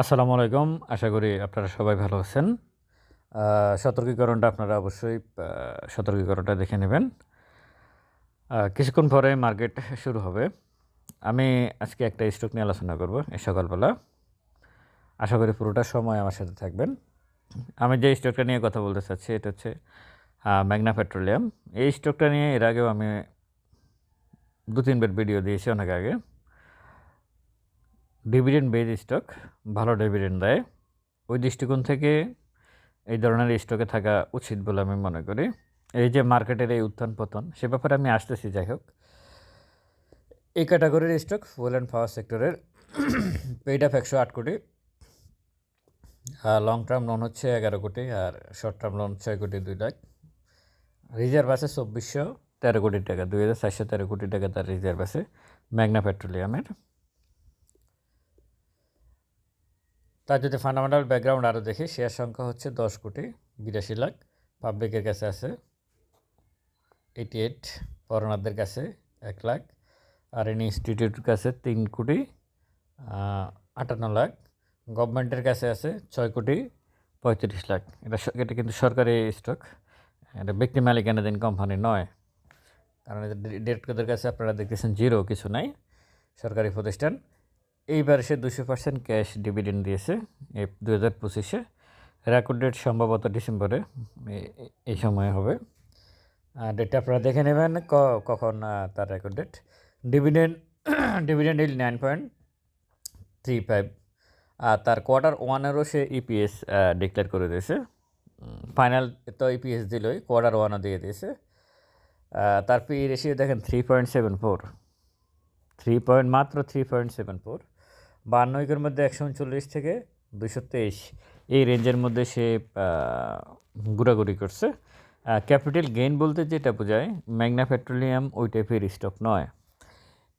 আসসালামু আলাইকুম। আশা করি আপনারা সবাই ভালো আছেন। সতর্কীকরণটা আপনারা অবশ্যই সতর্কীকরণটা দেখে নেবেন। কিছুক্ষণ পরে মার্কেট শুরু হবে। আমি আজকে একটা স্টক নিয়ে আলোচনা করব এই সকালবেলা। আশা করি পুরোটা সময় আমার সাথে থাকবেন। আমি যে স্টকটা নিয়ে কথা বলতে চাচ্ছি, এটা হচ্ছে ম্যাগনা পেট্রোলিয়াম। এই স্টকটা নিয়ে এর আগেও আমি দু তিনবার ভিডিও দিয়েছি অনেক আগে। ডিভিডেন্ড বেজ স্টক ভালো ডিভিডেন্ড দেয়। ওই দৃষ্টিকোণ থেকে এই ধরনের স্টকে থাকা উচিত বলে আমি মনে করি। এই যে মার্কেটের এই উত্থান পতন, সে ব্যাপারে আমি আসতেছি, যাই হোক। এই ক্যাটাগরির স্টক ফুয়েল অ্যান্ড পাওয়ার সেক্টরের পেইড অফ একশো আট কোটি, আর লং টার্ম লোন হচ্ছে এগারো কোটি, আর শর্ট টার্ম লোন ছয় কোটি দুই লাখ। রিজার্ভ আছে চব্বিশশো তেরো কোটি টাকা, দুই হাজার চারশো তেরো কোটি টাকা তার রিজার্ভ আছে ম্যাগনা পেট্রোলিয়ামের তার যদি ফান্ডামেন্টাল ব্যাকগ্রাউন্ড আরও দেখি, শেয়ার সংখ্যা হচ্ছে দশ কোটি, বিরাশি লাখ পাবলিকের কাছে আছে এইটি এইট পরনাথদের কাছে এক লাখ, আর এন ইনস্টিটিউটের কাছে তিন কোটি আটান্ন লাখ গভর্নমেন্টের কাছে আছে ছয় কোটি, পঁয়ত্রিশ লাখ। এটা এটা কিন্তু সরকারি স্টক এটা ব্যক্তি মালিকানাধীন কোম্পানি নয়। কারণ এটা ডিরেক্টরদের কাছে আপনারা দেখতেছেন জিরো কিছু নাই, সরকারি প্রতিষ্ঠান। এইবার সে দুশো পার্সেন্ট ক্যাশ ডিভিডেন্ড দিয়েছে দু হাজার পঁচিশে। রেকর্ড ডেট সম্ভবত ডিসেম্বরে এই সময় হবে। ডেটটা আপনারা দেখে নেবেন ক- কখন তার record date dividend dividend yield nine point three five আর তার কোয়ার্টার ওয়ানেরও সে E ইপিএস ডিক্লেয়ার করে দিয়েছে। ফাইনাল তো ইপিএস দিলই কোয়ার্টার ওয়ানও দিয়ে দিয়েছে। তার পি রেশিও দেখেন three point seven four three point মাত্র থ্রি পয়েন্ট সেভেন ফোর বান্ন উইকের মধ্যে একশো উনচল্লিশ থেকে দুশো তেইশ। এই রেঞ্জের মধ্যে সে ঘোরাঘুরি করছে। ক্যাপিটাল গেইন বলতে যেটা বোঝায়, ম্যাগনা পেট্রোলিয়াম ওই টাইপের স্টক নয়।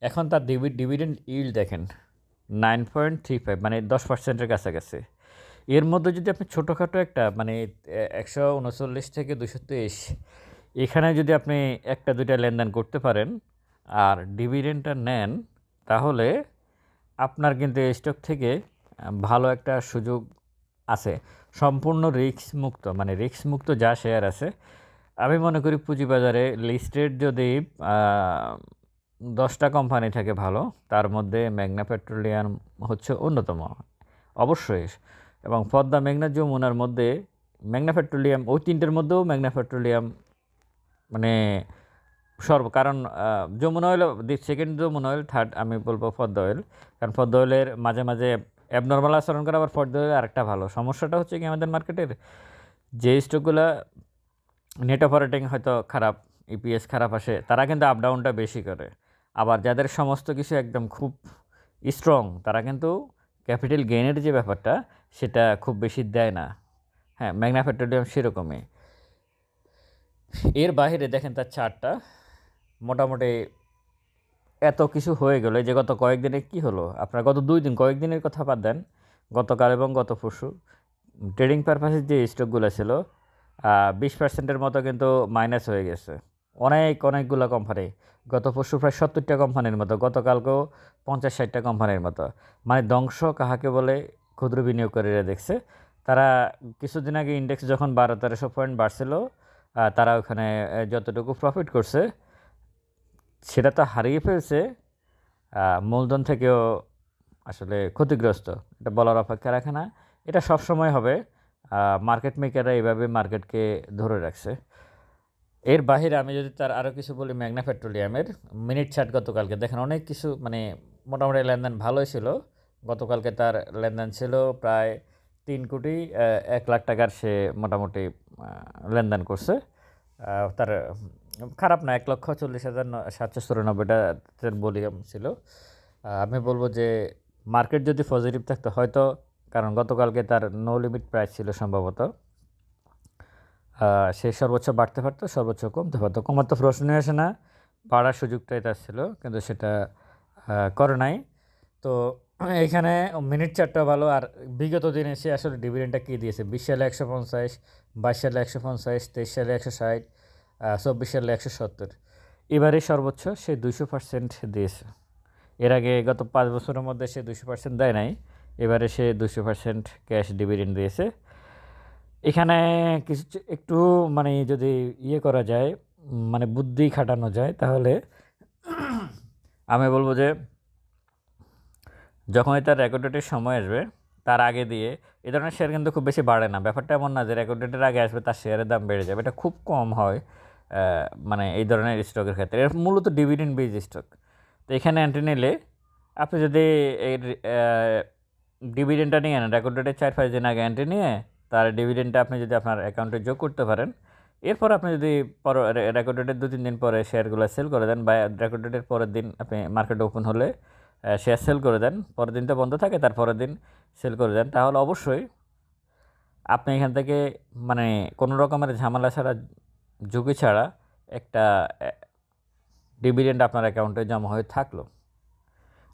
এখন তার ডিভিডেন্ড ইল্ড দেখেন নাইন পয়েন্ট থ্রি ফাইভ মানে দশ পার্সেন্টের কাছাকাছি। এর মধ্যে যদি আপনি ছোটোখাটো একটা মানে একশো উনচল্লিশ থেকে দুশো তেইশ, এখানে যদি আপনি একটা দুইটা লেনদেন করতে পারেন, আর ডিভিডেন্ডটা নেন, তাহলে আপনার কিন্তু স্টক থেকে ভালো একটা সুযোগ আছে। সম্পূর্ণ রিস্ক মুক্ত মানে রিস্ক মুক্ত যা শেয়ার আছে। আমি মনে করি পুঁজিবাজারে লিস্টেড যদি দশটা কোম্পানি থাকে ভালো, তার মধ্যে ম্যাগনা পেট্রোলিয়াম হচ্ছে অন্যতম, অবশ্যই। এবং পদ্মা মেঘনা যমুনার মধ্যে ম্যাগনা পেট্রোলিয়াম, ওই তিনটের মধ্যেও ম্যাগনা পেট্রোলিয়াম মানে সর্ব, কারণ Jamuna oil second Jamuna oil third আমি বলব পদ্মা অয়েল কারণ পদ্মা অয়েলের মাঝে মাঝে অ্যাবনর্মাল আচরণ করে, আবার পদ্মা অয়েল আরেকটা ভালো। সমস্যাটা হচ্ছে কি আমাদের মার্কেটের যে স্টকগুলো নেট অপারেটিং হয়তো খারাপ ইপিএস খারাপ আসে, তারা কিন্তু আপ ডাউনটা বেশি করে। আবার যাদের সমস্ত কিছু একদম খুব স্ট্রং তারা কিন্তু ক্যাপিটাল গেইনের যে ব্যাপারটা, সেটা খুব বেশি দেয় না। হ্যাঁ ম্যাগনা পেট্রোলিয়াম সেরকমই। এর বাইরে দেখেন তার চারটা মোটামুটি এত কিছু হয়ে গেল যে গত কয়েকদিনে কি হলো? আপনার গত দুই দিন, কয়েকদিনের কথা বাদ দেন, গতকাল এবং গত পরশু ট্রেডিং পারপাসের যে স্টকগুলো ছিল বিশ পার্সেন্টের মতো কিন্তু মাইনাস হয়ে গেছে। অনেক, অনেকগুলো কোম্পানি গত পরশু প্রায় সত্তরটা কোম্পানির মতো, গতকালকেও পঞ্চাশ ষাটটা কোম্পানির মতো। মানে ধ্বংস কাহাকে বলে, ক্ষুদ্র বিনিয়োগকারীরা দেখছে। তারা কিছুদিন আগে ইন্ডেক্স যখন বারো, তেরোশো পয়েন্ট বাড়ছিল তারা ওখানে যতটুকু প্রফিট করছে সেটা তো হারিয়ে ফেলছে মূলধন থেকেও আসলে ক্ষতিগ্রস্ত। এটা বলার অপেক্ষা রাখে না। এটা সব সময় হবে। মার্কেট মেকাররা এইভাবে মার্কেটকে ধরে রাখছে। এর বাইরে আমি যদি তার আরও কিছু বলি ম্যাগনা পেট্রোলিয়ামের মিনিট ছাট গতকালকে দেখেন অনেক কিছু মানে মোটামুটি লেনদেন ভালোই ছিল। গতকালকে তার লেনদেন ছিল প্রায় তিন কোটি এক লাখ টাকার সে মোটামুটি লেনদেন করছে। তার খারাপ না, এক লক্ষ চল্লিশ হাজার সাতশো চুরানব্বইটা ভলিউম ছিল। আমি বলব যে মার্কেট যদি পজিটিভ থাকতো, হয়তো, কারণ গতকালকে তার নো লিমিট প্রাইস ছিল সম্ভবত। সে সর্বোচ্চ বাড়তে পারতো, সর্বোচ্চ কমতে পারতো। কমার তো প্রশ্নই আসে না, বাড়ার সুযোগটাই তার ছিল, কিন্তু সেটা করে নাই। তো এখানে মিনিট চারটা ভালো, আর বিগত দিনে সে আসলে ডিভিডেন্ডটা কী দিয়েছে? বিশ সালে একশো পঞ্চাশ, বাইশ সালে একশো পঞ্চাশ, তেইশ সালে একশো ষাট চব্বিশ সালে একশো সত্তর। এবারে সর্বোচ্চ সে দুশো পার্সেন্ট দিয়েছে। এর আগে গত পাঁচ বছরের মধ্যে সে দুশো পার্সেন্ট দেয় নাই। এবারে সে দুশো পার্সেন্ট ক্যাশ ডিভিডেন্ড দিয়েছে। এখানে কিছু একটু মানে যদি ইয়ে করা যায় মানে বুদ্ধি খাটানো যায়, তাহলে আমি বলব যে যখনই তার রেকর্ড ডেটের সময় আসবে, তার আগে দিয়ে, এ ধরনের শেয়ার কিন্তু খুব বেশি বাড়ে না। ব্যাপারটা এমন না যে রেকর্ড ডেটের আগে আসবে, তার শেয়ারের দাম বেড়ে যাবে। এটা খুব কম হয়। মানে এই ধরনের স্টকের ক্ষেত্রে। এর মূলত ডিভিডেন্ড বেজ স্টক তো এখানে এন্ট্রি নিলে আপনি যদি এই ডিভিডেন্ডটা নিয়ে নেন রেকর্ড ডেটের চার পাঁচ দিন আগে এন্ট্রি নিয়ে তার ডিভিডেন্ডটা আপনি যদি আপনার অ্যাকাউন্টে যোগ করতে পারেন, এরপর আপনি যদি পর রেকর্ড ডেটের দু তিন দিন পরে শেয়ারগুলো সেল করে দেন বা রেকর্ড ডেটের পরের দিন আপনি মার্কেট ওপেন হলে শেয়ার সেল করে দেন, পরের দিন তো বন্ধ থাকে, তার পরের দিন সেল করে দেন, তাহলে অবশ্যই আপনি এখান থেকে মানে কোনো রকমের ঝামেলা ছাড়া ঝুঁকি ছাড়া একটা ডিভিডেন্ড আপনার অ্যাকাউন্টে জমা হয়ে থাকল।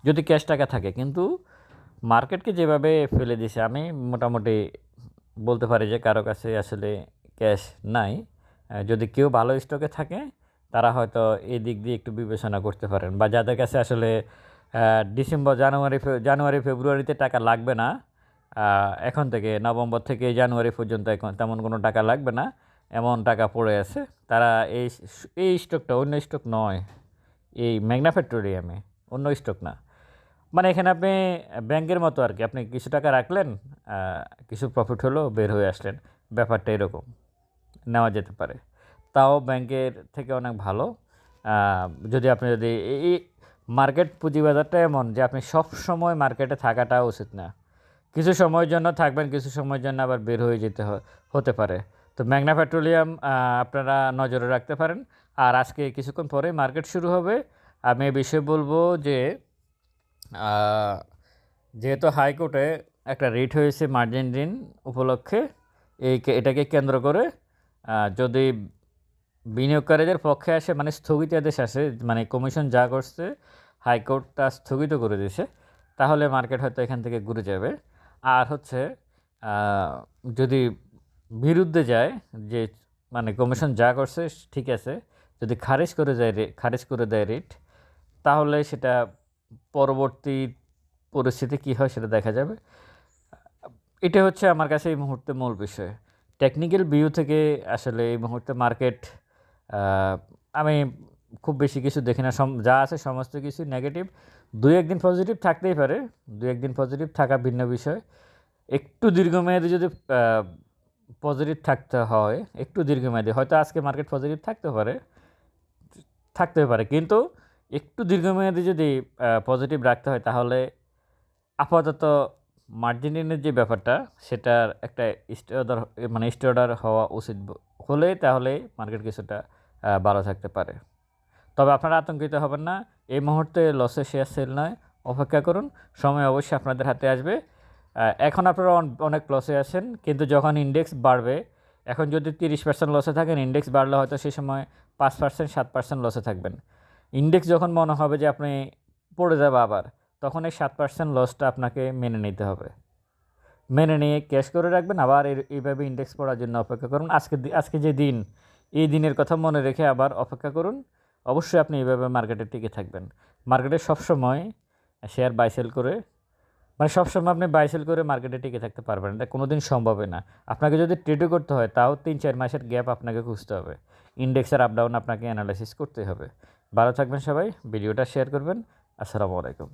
যদি ক্যাশ টাকা থাকে, কিন্তু মার্কেটকে যেভাবে ফেলে দিছে আমি মোটামুটি বলতে পারি যে কারও কাছে আসলে ক্যাশ নাই। যদি কেউ ভালো স্টকে থাকে, তারা হয়তো এই দিক দিয়ে একটু বিবেচনা করতে পারেন। বা যাদের কাছে আসলে ডিসেম্বর, জানুয়ারি জানুয়ারি, ফেব্রুয়ারিতে টাকা লাগবে না এখন থেকে নভেম্বর থেকে জানুয়ারি পর্যন্ত এখন তেমন কোনো টাকা লাগবে না। এমন টাকা পড়ে আছে, তারা এই এই স্টকটা অন্য স্টক নয়, এই ম্যাগনা পেট্রোলিয়ামে, অন্য স্টক না। মানে এখানে আপনি ব্যাংকের মতো আর কি, আপনি কিছু টাকা রাখলেন কিছু প্রফিট হলো, বের হয়ে আসলেন, ব্যাপারটা এরকম, নেওয়া যেতে পারে। তাও ব্যাংকের থেকে অনেক ভালো যদি আপনি যদি এই- মার্কেট পুঁজিবাজারটা এমন যে আপনি সব সময় মার্কেটে থাকাটা উচিত না। কিছু সময়ের জন্য থাকবেন, কিছু সময়ের জন্য আবার বের হয়ে যেতে হতে পারে। তো ম্যাগনা পেট্রোলিয়াম আপনারা নজরে রাখতে পারেন। আর আজকে কিছুক্ষণ পরে মার্কেট শুরু হবে। আমি এ বিষয়ে বলব যে যেহেতু হাইকোর্টে একটা রিট হয়েছে মার্জিন ঋণ উপলক্ষে, এই এটাকে কেন্দ্র করে যদি বিনিয়োগকারীদের পক্ষে আসে মানে স্থগিতাদেশ আসে মানে কমিশন যা করছে, হাইকোর্ট তা স্থগিত করে দিয়েছে, তাহলে মার্কেট হয়তো এখান থেকে ঘুরে যাবে। আর হচ্ছে যদি বিরুদ্ধে যায় যে মানে কমিশন যা করছে ঠিক আছে, যদি খারিজ করে যায় খারিজ করে দেয় রেট তাহলে সেটা পরবর্তী পরিস্থিতি কী হয় সেটা দেখা যাবে। এটা হচ্ছে আমার কাছে এই মুহূর্তে মূল বিষয়। টেকনিক্যাল ভিউ থেকে আসলে এই মুহূর্তে মার্কেট আমি খুব বেশি কিছু দেখি না যা আছে সমস্ত কিছু নেগেটিভ দুই একদিন পজিটিভ থাকতেই পারে, দুই একদিন পজিটিভ থাকা ভিন্ন বিষয়। একটু দীর্ঘমেয়াদী যদি পজিটিভ থাকতে হয়, একটু দীর্ঘমেয়াদী, হয়তো আজকে মার্কেট পজিটিভ থাকতে পারে থাকতে পারে। কিন্তু একটু দীর্ঘমেয়াদী যদি পজিটিভ রাখতে হয়, তাহলে আপাতত মার্জিনের যে ব্যাপারটা, সেটার একটা স্টে অর্ডার মানে স্টে অর্ডার হওয়া উচিত হলে তাহলে মার্কেট কিছুটা ভালো থাকতে পারে। তবে আপনারা আতঙ্কিত হবেন না, এই মুহূর্তে লসে শেয়ার সেল নয়, অপেক্ষা করুন, সময় অবশ্যই আপনাদের হাতে আসবে। এখন আপনারা অনেক লসে আছেন, কিন্তু যখন ইন্ডেক্স বাড়বে, এখন যদি তিরিশ পার্সেন্ট লসে থাকেন ইন্ডেক্স বাড়লে হয়তো সেই সময় পাঁচ পার্সেন্ট সাত পার্সেন্ট লসে থাকবেন। ইন্ডেক্স যখন মনে হবে যে আপনি পড়ে যাবে আবার, তখন এই সাত পার্সেন্ট লসটা আপনাকে মেনে নিতে হবে। মেনে নিয়ে ক্যাশ করে রাখবেন, আবার এইভাবে ইন্ডেক্স পড়ার জন্য অপেক্ষা করুন। আজকে আজকে যে দিন, এই দিনের কথা মনে রেখে আবার অপেক্ষা করুন। অবশ্যই আপনি এইভাবে মার্কেটে টিকে থাকবেন। মার্কেটে সবসময় শেয়ার বাই সেল করে মানে সবসময় আপনি বাইসেল করে মার্কেটে টিকে থাকতে পারবেন এটা কোনো দিন সম্ভবই না। আপনাকে যদি ট্রেডও করতে হয়, তাও তিন, চার মাসের গ্যাপ আপনাকে খুঁজতে হবে। ইন্ডেক্সের আপ ডাউন আপনাকে অ্যানালাইসিস করতে হবে। ভালো থাকবেন সবাই, ভিডিওটা শেয়ার করবেন। আসসালামু আলাইকুম।